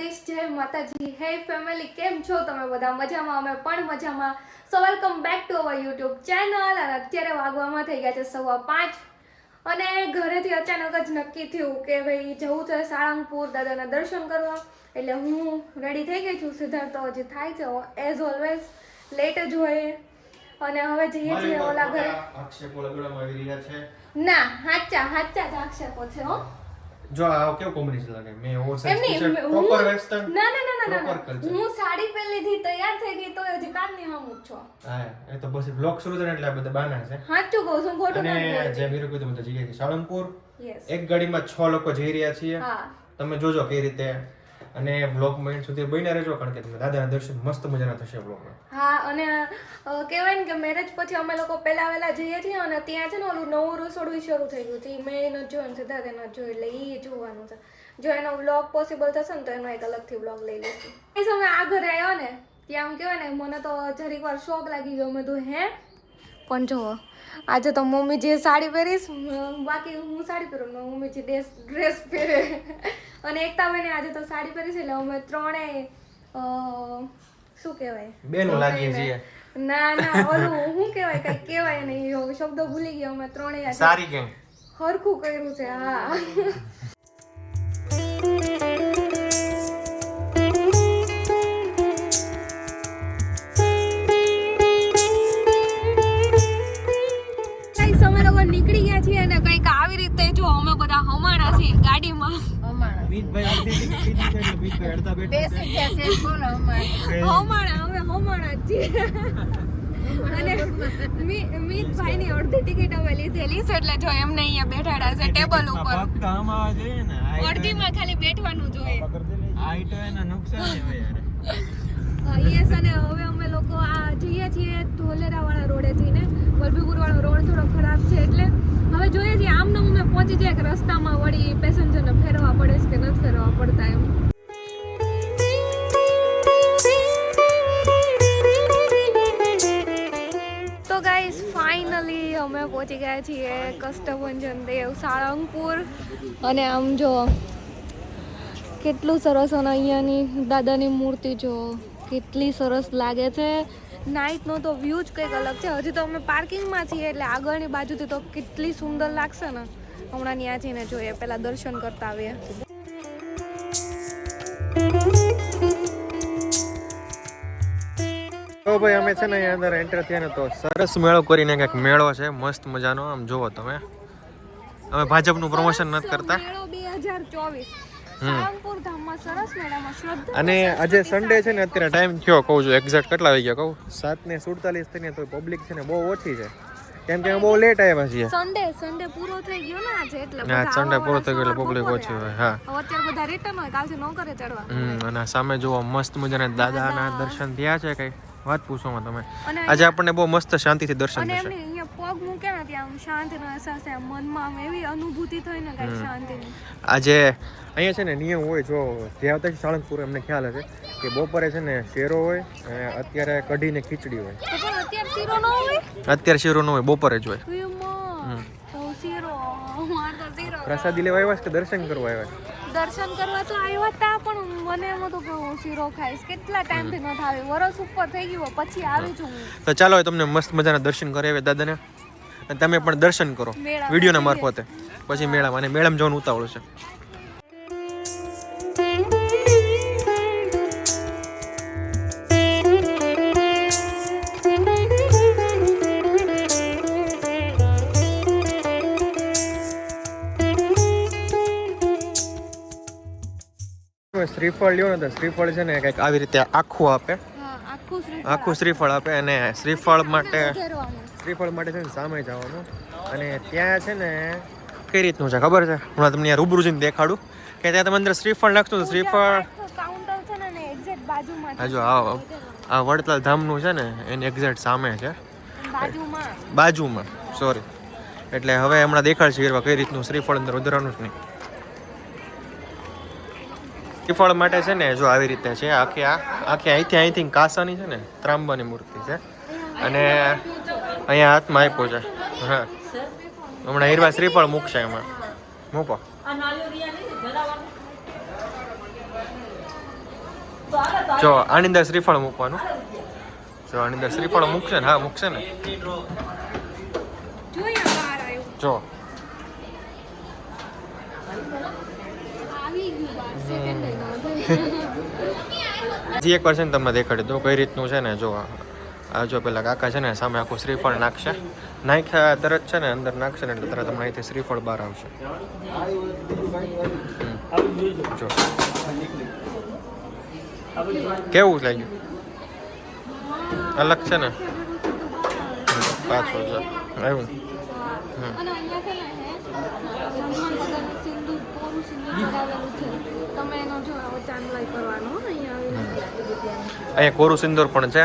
દ્વારકાધીશ જય માતાજી. હે ફેમિલી કેમ છો તમે બધા? મજામાં? અમે પણ મજામાં. So welcome back to our YouTube channel અને અત્યારે વાગવામાં થઈ ગયા છે સવા પાંચ. અને ઘરેથી અચાનક જ નક્કી થયું કે ભાઈ જવું છે સાળંગપુર દાદાના દર્શન કરવા. એટલે હું રેડી થઈ ગઈ છું. સિદ્ધાર્થ તો હજી થાય છે એઝ ઓલવેઝ લેટ જ હોય. અને હવે જઈએ છીએ ઓલા ઘરે. આક્ષેપો લગાડવામાં આવી રહ્યા છે. ના હાચા હાચા જ આક્ષેપો છે હો. જો આ કેવું કોમ્બિનેશન લાગે? મે ઓવરસાઇઝ ટી-શર્ટ પ્રોપર વેસ્ટર્ન ના ના ના ના ના હું સાડી પહેરી લીધી તૈયાર થઈ ગઈ તો હજી કામની હમ જ છો. હા એ તો બસ બ્લોગ શરૂ થાય એટલે આ બધા બાના છે. સાચું કહું છું ખોટું અને નથી બોલતી. જે મીરુ કીધું તો જગ્યા કે સાળંગપુર એક ગાડીમાં છ લોકો જઈ રહ્યા છીએ. હા. તમે જોજો કઈ રીતે અને વ્લોગમાં સુધી બન્યા રહેજો, કારણ કે દાદાના દર્શન મસ્ત મજાના થશે વ્લોગમાં હા, અને કહેવાય ને કે મેરેજ પછી અમે લોકો પહેલા વહેલા જઈએ છીએ અને ત્યાં છે ને ઓલું નવું રસોડું શરૂ થઈ ગયું છે. મેં એનો જોયું ને સિદ્ધાર્થ એનો જોયું, એટલે એ જોવાનું છે. જો એનો વ્લોગ પોસિબલ થશે ને તો એનો એક અલગથી વ્લોગ લઈ લઈશું. એ સમય આ ઘરે આવ્યો ને, ત્યાં આમ કહેવાય ને, મને તો જરીક વાર શોખ લાગી ગયો. મેં તો હે? પણ જો આજે તો મમ્મી જે સાડી પહેરીશ બાકી હું સાડી પહેરું ને મમ્મી જે ડ્રેસ ડ્રેસ પહેરે. અને એકતા બેને આજે તો સાડી પહેરી છે એટલે અમે ત્રણેય શું કહેવાય? બેનો લાગીએ છીએ. ના ના ઓલું શું કહેવાય કઈ કહેવાય નહીં શબ્દો ભૂલી ગયા અમે ત્રણેય સારી કેમ? હરખું કર્યું છે હા. બેઠા છે. હમાણા અમે હમાણા છીએ. અને મી- મીતભાઈની અડધી ટિકિટ અમે લીધેલી છે એટલે જો એમને અહીંયા બેઠાડા છે ટેબલ ઉપર. ને અડધીમાં ખાલી બેઠવાનું જોઈએ આ ઈટો એના નુકસાન છે યાર. યસ, અને હવે અમે લોકો આ જઈએ છીએ ધોલેરા વાળા રોડેથી ને. વલભીપુર વાળો રોડ થોડો ખરાબ છે એટલે હવે જોઈએ છીએ આમ અમે પહોંચી જાય કે રસ્તામાં વળી પેસેન્જરને ફેરવા પડે છે કે નથી ફેરવા પડતા એમ. તો ગાઈસ ફાઇનલી અમે પહોંચી ગયા છીએ કષ્ટભંજન દેવ સાળંગપુર. અને આમ જો, કેટલું સરસ અને અહીંયાની દાદાની મૂર્તિ જો. કેટલી સરસ લાગે છે. નાઇટનો તો વ્યૂ જ કંઈક અલગ છે. હજી તો અમે પાર્કિંગમાં છીએ એટલે આગળની બાજુથી તો કેટલી સુંદર લાગશે ને. હમણાં ત્યાં જઈને જોઈએ. પહેલાં દર્શન કરતા આવીએ. તો ભાઈ અમે છે ને અહીંયા અંદર એન્ટર થયા ને તો સરસ મેળો કરીને કંઈક મેળો છે. મસ્ત મજાનો. આમ જુઓ તમે. અમે ભાજપનું પ્રમોશન નથી કરતા. મેળો બે હજાર ચોવીસ. સાળંગપુર ધામમાં સરસ મેળામાં શ્રદ્ધા અને આજે સન્ડે છે ને અત્યારે ટાઈમ થયો કહું છું એક્ઝેક્ટ કેટલા વાગ્યા કહું? સાત ને સુડતાલીસ થઈને તો પબ્લિક છે ને બહુ ઓછી છે. કેમ કે બહુ લેટ આવ્યા છીએ. સન્ડે સન્ડે પૂરો થઈ ગયો ને આજે એટલે હા સન્ડે પૂરો થઈ ગયો એટલે પબ્લિક ઓછી હોય હા. અત્યારે બધા રિટર્ન હોય કાલથી નો કરે ચડવા અને સામે જુઓ મસ્ત મજાના દાદાના દર્શન થયા છે કઈ? વાત પૂછોમાં તમે. આજે આપણને બહુ મસ્ત શાંતિથી દર્શન થશે. અહીંયા પગ મૂકે ને ત્યાં શાંતિનો અહેસાસ થાય મનમાં એવી અનુભૂતિ થઈ ને કઈ શાંતિની. આજે અહીંયા છે ને નિયમ હોય જો જે આવતા છે સાળંગપુર એમને ખ્યાલ હશે કે બપોરે છે ને શેરો હોય અને અત્યારે કઢીને ખીચડી હોય. અત્યારે શીરો હોય? શેરો ન હોય બપોરે જ હોય. એમાં તો શીરો માર તો શીરો પ્રસાદી લેવા આવ્યા કે દર્શન કરવા આવ્યા દર્શન કરવા તો આવ્યા હતા પણ મને એમ હતું કે હું શીરો ખાઈશ. કેટલા ટાઈમથી ન થાવે વરસ ઉપર થઈ ગયો પછી આવી છું તો ચાલો તમને મસ્ત મજાના દર્શન કરાવીએ દાદાને. અને તમે પણ દર્શન કરો વિડીયોના મારફતે. પછી મેળામાં અને મેળામાં જવાનું ઉતાવળ છે. શ્રીફળ લ્યો ને તો શ્રીફળ છે ને કંઈક આવી રીતે આખું આપે. આખું શ્રીફળ આપે. અને શ્રીફળ માટે શ્રીફળ માટે છે ને સામે જવાનું. અને ત્યાં છે ને કઈ રીતનું છે ખબર છે? હમણાં તમને અહીંયા રૂબરૂ જઈને દેખાડું. કે ત્યાં તમે અંદર શ્રીફળ નાખશો તો શ્રીફળ. હજુ આ આ વડતાલ ધામનું છે ને એની એક્ઝેક્ટ સામે છે. બાજુમાં. સોરી એટલે હવે હમણાં દેખાડશે કઈ રીતનું શ્રીફળ અંદર ઉધરાનું જ નહીં શ્રીફળ માટે છે ને જો આવી રીતે છે આખી આ આખી અહીંથી અહીંથી કાસાની છે ને ત્રાંબાની મૂર્તિ છે. અને અહીંયા હાથમાં આપ્યો છે. હા. હમણાં હીરવા શ્રીફળ મૂકશે એમાં. મૂકો. જો આની અંદર શ્રીફળ મૂકવાનું. જો આની અંદર શ્રીફળ મૂકશે ને હા મૂકશે ને. જો. હજી એક ને તમને દેખાડી દઉં. કઈ રીતનું છે ને, જો, આ જો પેલા કાકા છે ને, સામે આખું શ્રીફળ નાખશે. નાખ્યા તરત છે ને, અંદર નાખશે ને, એટલે તરત તમને અહીંથી શ્રીફળ બહાર આવશે. જો. કેવું લાગ્યું? અલગ છે ને? પાછો છે આવ્યું? હમ. અને અહીંયા છે ને હે હનુમાન દાદાનું સિંદૂર કોરું સિંદૂર લગાવેલું છે તમે એનો જો આવો ચાંદલાઈ કરવાનો હો અહીંયા આવી અહીંયા કોરું સિંદોર પણ છે.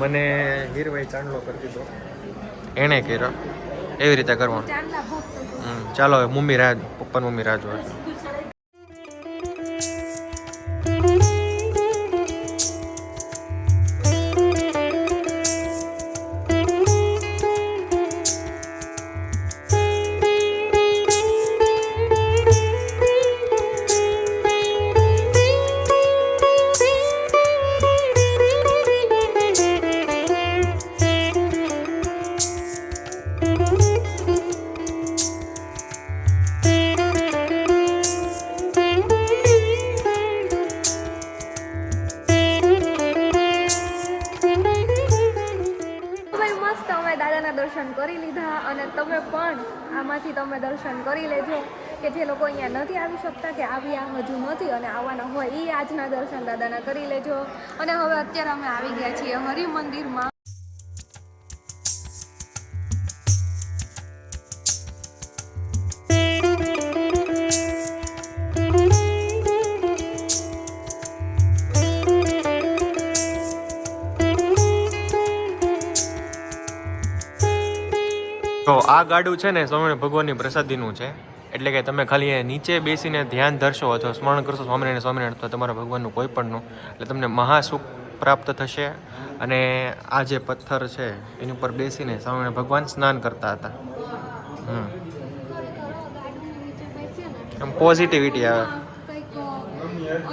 મને હીરભાઈ ચાંદલો કરી દીધો. એણે કર્યો. એવી રીતે કરવાનું. ચાલો હવે મમ્મી રાહ પપ્પાની મમ્મી રાહ જોવે કરી લેજો કે જે લોકો અહીંયા નથી આવી શકતા કે આવ્યા હજુ નથી અને આવવાના હોય એ આજના દર્શન દાદાના કરી લેજો. અને હવે અત્યારે અમે આવી ગયા છીએ હરિ તો આ ગાડું છે ને સ્વામિનારાયણ ભગવાનની પ્રસાદીનું છે. એટલે કે તમે ખાલી નીચે બેસીને ધ્યાન ધરશો અથવા સ્મરણ કરશો સ્વામિનારાયણ સ્વામિનારાયણ તો તમારા ભગવાનનું કોઈ પણનું એટલે તમને મહાસુખ પ્રાપ્ત થશે અને આ જે પથ્થર છે, એની ઉપર બેસીને સ્વામિનારાયણ ભગવાન સ્નાન કરતા હતા. એમ પોઝિટિવિટી આવે.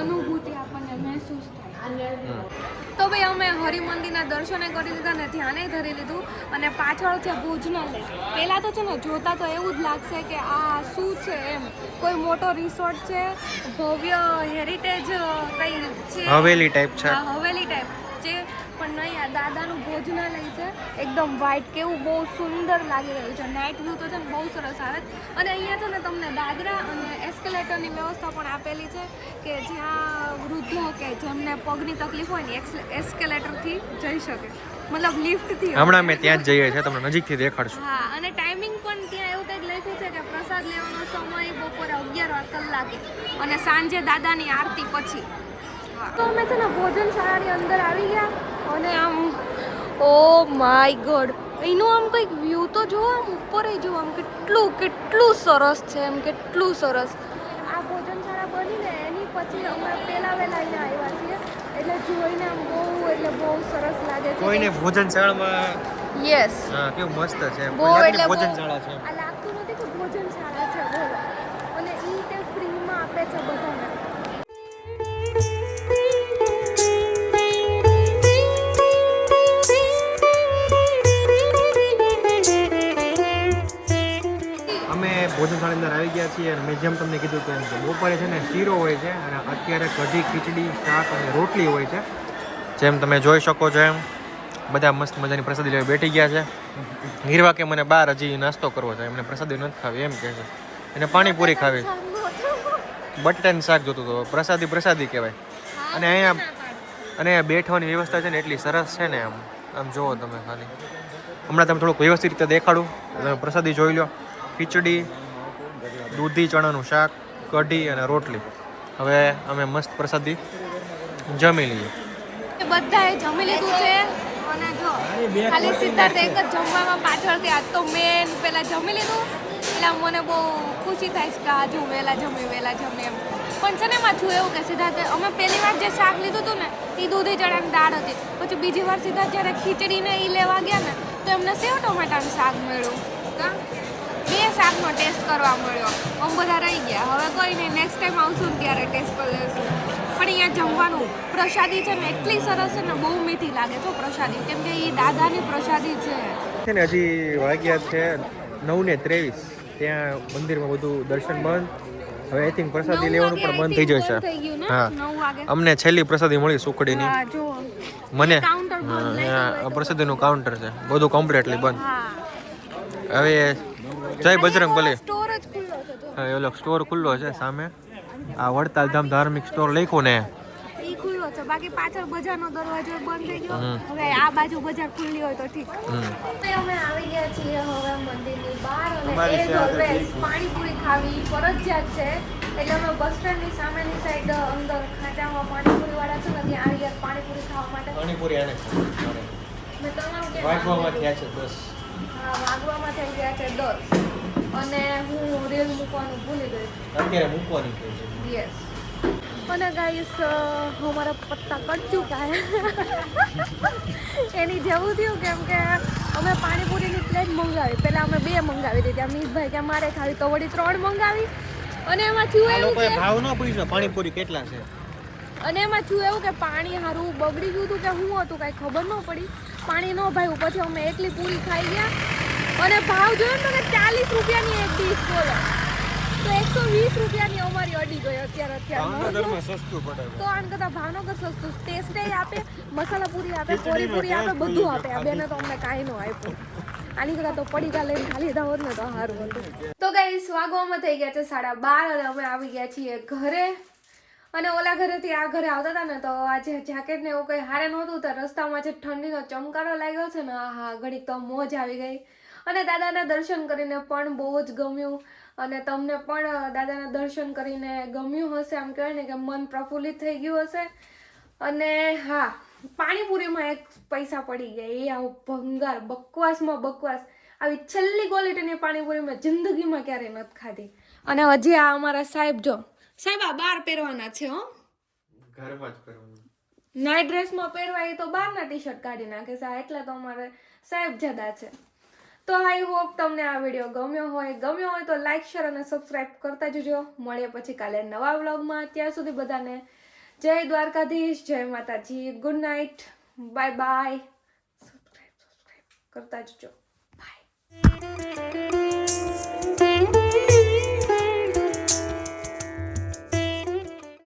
અનુભૂતિ આપણને મહેસૂસ થાય. તો ભાઈ અમે હરિમંદિરના દર્શને કરી લીધા ને ધ્યાને ધરી લીધું અને પાછળ છે ભોજનાલય પહેલાં તો છે ને જોતા તો એવું જ લાગશે કે આ શું છે એમ. કોઈ મોટો રિસોર્ટ છે ભવ્ય હેરિટેજ કંઈ છે? હવેલી ટાઈપ છે. હવેલી ટાઈપ દાદાનું ભોજનાલય છે. એકદમ વ્હાઇટ કેવું બહુ સુંદર લાગી રહ્યું છે. નાઇટ વ્યૂ તો છે ને બહુ સરસ આવે અને અહીંયા છે ને તમને દાદરા અને એસ્કેલેટરની વ્યવસ્થા પણ આપેલી છે કે જ્યાં વૃદ્ધો કે જેમને પગની તકલીફ હોય ને એસ્કેલેટરથી જઈ શકે. મતલબ લિફ્ટથી હમણાં અમે ત્યાં જ જઈએ છીએ તમને નજીકથી દેખાડશું. હા અને ટાઈમિંગ પણ ત્યાં એવું કંઈક લખ્યું છે કે પ્રસાદ લેવાનો સમય બપોરે અગિયાર કલાકે. અને સાંજે દાદાની આરતી પછી. તો અમે છે ને ભોજનશાળાની અંદર ઓ માય ગોડ. એનું આમ કંઈક વ્યૂ તો જો આમ ઉપર જો આમ કેટલું કેટલું સરસ છે એમ કેટલું સરસ. આ ભોજનશાળા બનીને એની પછી અમે પહેલા વહેલા અહીંયા આવ્યા છીએ. એટલે જોઈને આમ બહુ એટલે બહુ સરસ લાગે છે. કોઈને ભોજનશાળામાં યસ હા કેવું મસ્ત છે. બહુ એટલે ભોજન શાળા ભોજનશાળા છે. આ લાગતું નથી કે ભોજનશાળા છે બોલો. અને ઈ તે ફ્રીમાં આપે છે બધાને છીએ મેં જેમ તમને કીધું તેમ કે બપોરે છે ને શીરો હોય છે અને અત્યારે કઢી, ખીચડી, શાક અને રોટલી હોય છે. જેમ તમે જોઈ શકો છો એમ, બધા મસ્ત મજાની પ્રસાદી લેવા બેઠી ગયા છે. નીરવા કે મને બહાર હજી નાસ્તો કરવો છે, એમને પ્રસાદી નથી ખાવી, એમ કહે છે. એને પાણીપુરી ખાવી. બટેટાનું શાક જોતું હતું, પ્રસાદી પ્રસાદી કહેવાય. અને અહીંયા અને અહીંયા બેઠવાની વ્યવસ્થા છે ને એટલી સરસ છે ને આમ. આમ જુઓ તમે ખાલી. હમણાં તમે થોડુંક વ્યવસ્થિત રીતે દેખાડું. તમે પ્રસાદી જોઈ લો. ખીચડી દૂધી, ચણાનું શાક, કઢી અને રોટલી. હવે અમે મસ્ત પ્રસાદી જમી લઈએ. બધાએ જમી લીધું છે. અને જો, ખાલી સિદ્ધાર્થ એક જ જમવામાં પાછળથી આજ તો મેન પેલા જમી લીધું. એટલે મને બહુ ખુશી થાય છે કે આજુ વહેલા જમી વહેલા જમી એમ. પણ છે ને માથું એવું કે સિદ્ધાર્થે અમે પહેલી વાર જે શાક લીધું હતું ને, એ દૂધી, ચણાની દાળ હતી. પછી બીજી વાર સિદ્ધાર્થ જ્યારે ખીચડીને એ લેવા ગયા ને, તો એમને સેવ ટોમેટાનું શાક મળ્યું. બે શાકનો ટેસ્ટ કરવા મળ્યો. આમ બધા રહી ગયા. હવે કોઈ નહીં નેક્સ્ટ ટાઈમ આવશું ત્યારે ટેસ્ટ કરી લઈશું પણ અહીંયા જમવાનું પ્રસાદી છે ને એટલી સરસ છે ને બહુ મીઠી લાગે છે પ્રસાદી. કેમ કે એ દાદાની પ્રસાદી છે. છે ને હજી વાગ્યા છે નવ ને ત્રેવીસ. ત્યાં મંદિરમાં બધું દર્શન બંધ. હવે આઈ થિંક પ્રસાદી લેવાનું પણ બંધ થઈ જશે? હા. અમને છેલ્લી પ્રસાદી મળી સુકડીની મને. પ્રસાદીનું કાઉન્ટર છે. બધું કમ્પ્લીટલી બંધ. હવે જય બજરંગ બલી. સ્ટોર ખુલ્લો છે ઓલો સ્ટોર ખુલ્લો છે સામે. આ વડતાલ ધામ ધાર્મિક સ્ટોર લખ્યું ને. ઈ ખુલ્લો છે. બાકી પાછળ બજારનો દરવાજો બંધ થઈ ગયો. હવે આ બાજુ બજાર ખુલ્લી હોય તો ઠીક. અમે આવી ગયા છીએ હવે મંદિરની બહાર અને અમારી એઝ પાણીપુરી ખાવી ફરજિયાત છે. એટલે અમે બસ સ્ટેન્ડની સામેની સાઈડ અંદર ખાંચામાં પાણીપુરી વાળા છે ને ત્યાં આવી ગયા પાણીપુરી ખાવા માટે. પાણીપુરી આને મેં તમારું કેમ વાગવામાં થયા છે બસ. હા વાગવામાં થઈ ગયા છે દસ. અને હું રીલ મૂકવાનું ભૂલી ગઈ અત્યારે મૂકવાની છે. યસ અને ગાઈસ અમારા પત્તા કટ ચૂકા હે એની જેવું થયું કેમ કે અમે પાણીપુરીની પ્લેટ મંગાવી. પહેલાં અમે બે મંગાવી દીધી. અમિતભાઈ કે મારે ખાવી તો વળી ત્રણ મંગાવી. અને એમાં થયું એવું ભાવ ન પૂછ્યો પાણીપુરી કેટલા છે. અને એમાં થયું એવું કે પાણી સારું બગડી ગયું હતું કે શું હતું કાંઈ ખબર ન પડી. પાણી ન ભાવ્યું પછી અમે એકલી પૂરી ખાઈ ગયા. અને ભાવ જોયો તો કે ચાલીસ રૂપિયાની એક ડીશ બોલો. તો એકસો વીસ રૂપિયાની અમારી અડી ગઈ અત્યારે અત્યારે સસ્તું પડે તો આમ કરતા ભાવનગર સસ્તું. ટેસ્ટે આપે મસાલા પૂરી આપે કોરી પૂરી આપે બધું આપે. આ બેને તો અમને કાંઈ ન આપ્યું. આની કરતા તો પડી ગયા લઈને ખાલી લીધા હોત ને તો સારું હતું. તો કઈ સ્વાગવામાં થઈ ગયા છે સાડા બાર અને અમે આવી ગયા છીએ ઘરે. અને ઓલા ઘરેથી આ ઘરે આવતા હતા ને તો આજે જેકેટ ને એવું કંઈ હારે નહોતું તો રસ્તામાં જે ઠંડીનો ચમકારો લાગ્યો છે ને હા ઘડીક તો મોજ આવી ગઈ. અને દાદાના દર્શન કરીને પણ બહુ જ ગમ્યું. અને તમને પણ દાદાના દર્શન કરીને ગમ્યું હશે આમ કહેવાય ને કે મન પ્રફુલ્લિત થઈ ગયું હશે. અને હા, પાણીપુરીમાં એક પૈસા પડી ગયા. એ આવું ભંગાર, બકવાસમાં બકવાસ. આવી છેલ્લી ક્વોલિટીની પાણીપુરી મેં જિંદગીમાં ક્યારેય નથી ખાધી. અને હજી આ અમારા સાહેબ જો સાહેબ આ બાર પહેરવાના છે હો. ઘરમાં જ કરવાનું નાઈટ ડ્રેસમાં પહેરવા એ તો બહારના ટી શર્ટ કાઢી નાખે છે આ એટલે તો અમારે સાહેબ જદા છે. તો આઈ હોપ તમને આ વીડિયો ગમ્યો હોય. ગમ્યો હોય તો લાઈક શેર અને સબસ્ક્રાઇબ કરતા જજો. મળીએ પછી કાલે નવા વ્લોગમાં ત્યાં સુધી બધાને જય દ્વારકાધીશ જય Mataji. Good night bye bye subscribe subscribe કરતા જજો. બાય